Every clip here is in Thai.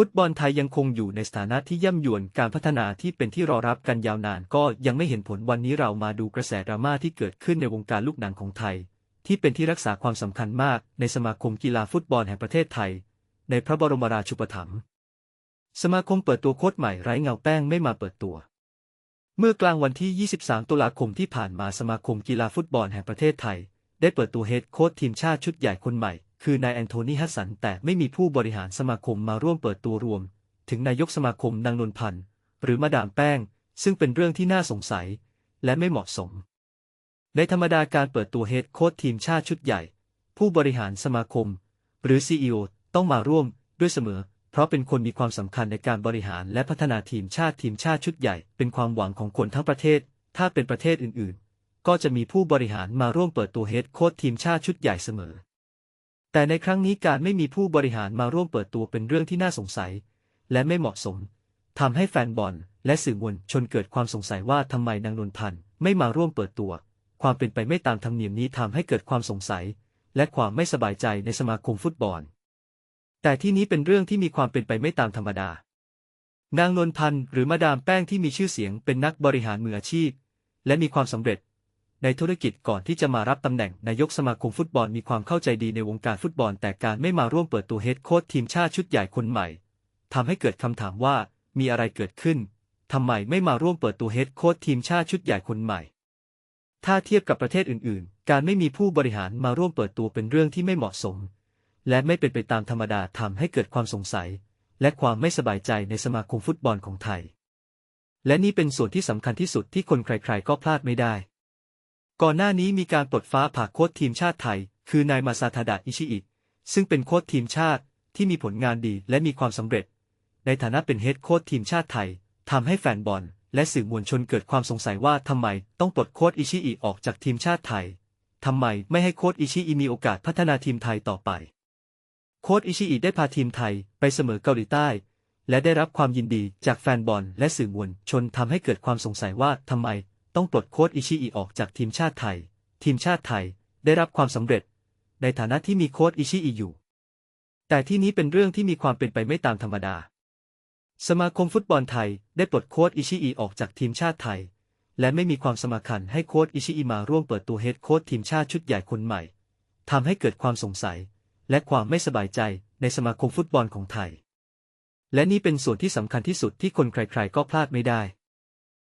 ฟุตบอลไทยยังคงอยู่ในสถานะที่ย่ำยวนการพัฒนาที่เป็นที่รอรับกันยาวนานก็ยังไม่เห็นผลวันนี้เรามาดูกระแสดราม่าที่เกิดขึ้นในวงการลูกหนังของไทย ที่เป็นที่รักษาความสำคัญมากในสมาคมกีฬาฟุตบอลแห่งประเทศไทย ในพระบรมราชูปถัมภ์สมาคมเปิดตัวโค้ชใหม่ไร้เงาแป้งไม่มาเปิดตัว เมื่อกลางวันที่ 23 ตุลาคมที่ผ่านมาสมาคมกีฬาฟุตบอลแห่งประเทศไทย ได้เปิดตัวเฮดโค้ชทีมชาติชุดใหญ่คนใหม่ คือนายแอนโทนีฮัสสันแต่ไม่มีผู้บริหารสมาคมมาร่วมเปิดตัวรวม ถึงนายกสมาคมนางนนพันธ์หรือมาดามแป้ง ซึ่งเป็นเรื่องที่น่าสงสัย และไม่เหมาะสม ในธรรมดาการเปิดตัวเฮดโค้ชทีมชาติชุดใหญ่ ผู้บริหารสมาคม หรือ CEO ต้องมาร่วมด้วยเสมอ เพราะเป็นคนมีความสำคัญในการบริหารและพัฒนาทีมชาติทีมชาติชุดใหญ่ เป็นความหวังของคนทั้งประเทศ ถ้าเป็นประเทศอื่นๆ ก็จะมีผู้บริหารมาร่วมเปิดตัวเฮดโค้ชทีมชาติชุดใหญ่เสมอ แต่ในครั้งนี้การไม่มีผู้บริหารมาร่วมเปิดตัวเป็นเรื่องที่น่าสงสัย และไม่เหมาะสมทำให้แฟนบอลและสื่อมวลชนเกิดความสงสัยว่าทำไมนางนนพันธ์ไม่มาร่วมเปิดตัว ความเป็นไปไม่ตามธรรมเนียมนี้ทำให้เกิดความสงสัย และความไม่สบายใจในสมาคมฟุตบอล แต่ที่นี้เป็นเรื่องที่มีความเป็นไปไม่ตามธรรมดา นางนนพันธ์หรือมาดามแป้งที่มีชื่อเสียงเป็นนักบริหารมืออาชีพ และมีความสำเร็จ ในธุรกิจก่อนที่จะมารับตำแหน่งนายกสมาคมฟุตบอลมีความเข้าใจดีในวงการฟุตบอล แต่การไม่มาร่วมเปิดตัวเฮดโค้ชทีมชาติชุดใหญ่คนใหม่ทำให้เกิดคำถามว่ามีอะไรเกิดขึ้นทำไมไม่มาร่วมเปิดตัวเฮดโค้ชทีมชาติชุดใหญ่คนใหม่ ถ้าเทียบกับประเทศอื่น ๆ การไม่มีผู้บริหารมาร่วมเปิดตัวเป็นเรื่องที่ไม่เหมาะสม และไม่เป็นไปตามธรรมดาทำให้เกิดความสงสัย และความไม่สบายใจในสมาคมฟุตบอลของไทย และนี่เป็นส่วนที่สำคัญที่สุดที่คนใคร ๆ ก็พลาดไม่ได้ ก่อนหน้านี้มีการปลดฟ้าผ่าโค้ชทีมชาติไทย คือนายมาซาทาดะอิชิอิซึ่งเป็นโค้ชทีมชาติที่มีผลงานดีและมีความสำเร็จ ในฐานะเป็นเฮดโค้ชทีมชาติไทยทำให้แฟนบอลและสื่อมวลชนเกิดความสงสัยว่าทำไมต้องปลดโค้ชอิชิอิออกจากทีมชาติไทยทำไมไม่ให้โค้ชอิชิอิมีโอกาสพัฒนาทีมไทยต่อไป โค้ชอิชิอิได้พาทีมไทยไปเสมอเกาหลีใต้ และได้รับความยินดีจากแฟนบอลและสื่อมวลชนทำให้เกิดความสงสัยว่าทำไม ต้องปลดโค้ชอิชิอิออกจากทีมชาติไทย ทีมชาติไทยได้รับความสำเร็จ ในฐานะที่มีโค้ชอิชิอิอยู่ แต่ที่นี้เป็นเรื่องที่มีความเป็นไปไม่ตามธรรมดา สมาคมฟุตบอลไทยได้ปลดโค้ชอิชิอิออกจากทีมชาติไทย และไม่มีความสมัครคันให้โค้ชอิชิอิมาร่วมเปิดตัวเฮดโค้ชทีมชาติชุดใหญ่คนใหม่ทำให้เกิดความสงสัย และความไม่สบายใจในสมาคมฟุตบอลของไทย และนี่เป็นส่วนที่สำคัญที่สุดที่คนใครๆก็พลาดไม่ได้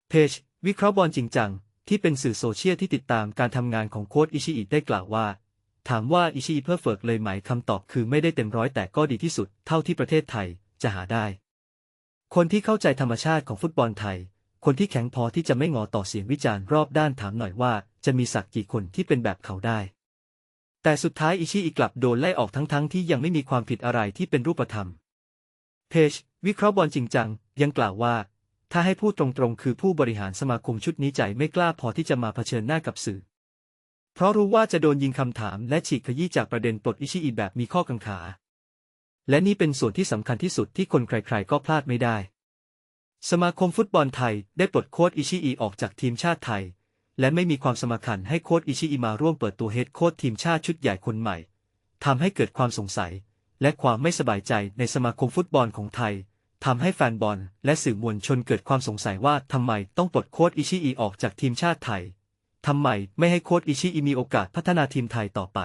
เพจ วิเคราะห์บอลจริงจัง ที่เป็นสื่อโซเชียลที่ติดตามการทำงานของโค้ชอิชิอิได้กล่าวว่า ถามว่าอิชิอิเพอร์เฟกเลยไหมคำตอบคือไม่ได้เต็มร้อยแต่ก็ดีที่สุดเท่าที่ประเทศไทยจะหาได้ คนที่เข้าใจธรรมชาติของฟุตบอลไทย คนที่แข็งพอที่จะไม่งอต่อเสียงวิจารณ์รอบด้านถามหน่อยว่า จะมีสักกี่คนที่เป็นแบบเขาได้ แต่สุดท้ายอิชิอิกลับโดนไล่ออกทั้งๆทที่ยังไม่มีความผิดอะไรที่เป็นรูปธรรมเพจวิเคราะห์บอลจริงจังยังกล่าวว่า ถ้าให้พูดตรงๆ คือผู้บริหารสมาคมชุดนี้ใจไม่กล้าพอที่จะมาเผชิญหน้ากับสื่อ เพราะรู้ว่าจะโดนยิงคำถามและฉีกขยี้จากประเด็นปลดอิชิอิแบบมีข้อกังขา และนี่เป็นส่วนที่สำคัญที่สุดที่คนใครๆก็พลาดไม่ได้ สมาคมฟุตบอลไทยได้ปลดโค้ชอิชิอิออกจากทีมชาติไทย และไม่มีความสมัครันให้โค้ชอิชิอิมาร่วมเปิดตัวเฮดโค้ชทีมชาติชุดใหญ่คนใหม่ทำให้เกิดความสงสัย และความไม่สบายใจในสมาคมฟุตบอลของไทย ทำให้แฟนบอลและสื่อมวลชนเกิดความสงสัยว่าทำไมต้องปลดโค้ชอิชิอิออกจากทีมชาติไทย ทำไมไม่ให้โค้ชอิชิอิมีโอกาสพัฒนาทีมไทยต่อไป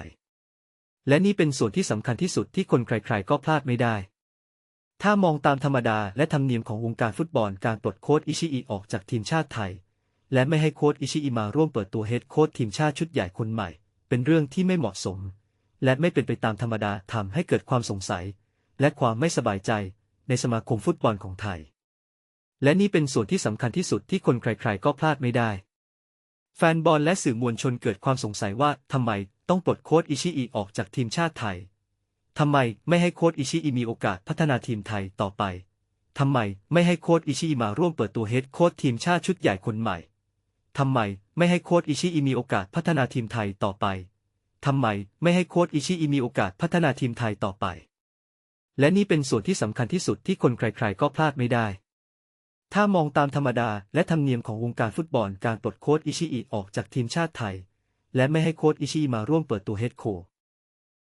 และนี่เป็นส่วนที่สำคัญที่สุดที่คนใครๆก็พลาดไม่ได้ ถ้ามองตามธรรมดาและธรรมเนียมของวงการฟุตบอลการปลดโค้ชอิชิอิออกจากทีมชาติไทย และไม่ให้โค้ชอิชิอิมาร่วมเปิดตัวเฮดโค้ชทีมชาติชุดใหญ่คนใหม่ เป็นเรื่องที่ไม่เหมาะสม และไม่เป็นไปตามธรรมดาทำให้เกิดความสงสัย และความไม่สบายใจ ในสมาคมฟุตบอลของไทย และนี่เป็นส่วนที่สำคัญที่สุดที่คนใครๆก็พลาดไม่ได้ แฟนบอลและสื่อมวลชนเกิดความสงสัยว่าทำไมต้องปลดโค้ชอิชิอิออกจากทีมชาติไทยทำไมไม่ให้โค้ชอิชิอิมีโอกาสพัฒนาทีมไทยต่อไปทำไมไม่ให้โค้ชอิชิอิมาร่วมเปิดตัวเฮดโค้ชทีมชาติชุดใหญ่คนใหม่ทำไมไม่ให้โค้ชอิชิอิมีโอกาสพัฒนาทีมไทยต่อไปทำไมไม่ให้โค้ชอิชิอิมีโอกาสพัฒนาทีมไทยต่อไป และนี่เป็นส่วนที่สำคัญที่สุดที่คนใครๆก็พลาดไม่ได้ ถ้ามองตามธรรมดาและธรรมเนียมของวงการฟุตบอลการปลดโค้ชอิชิอิออกจากทีมชาติไทย และไม่ให้โค้ชอิชิอิมาร่วมเปิดตัวเฮดโค้ช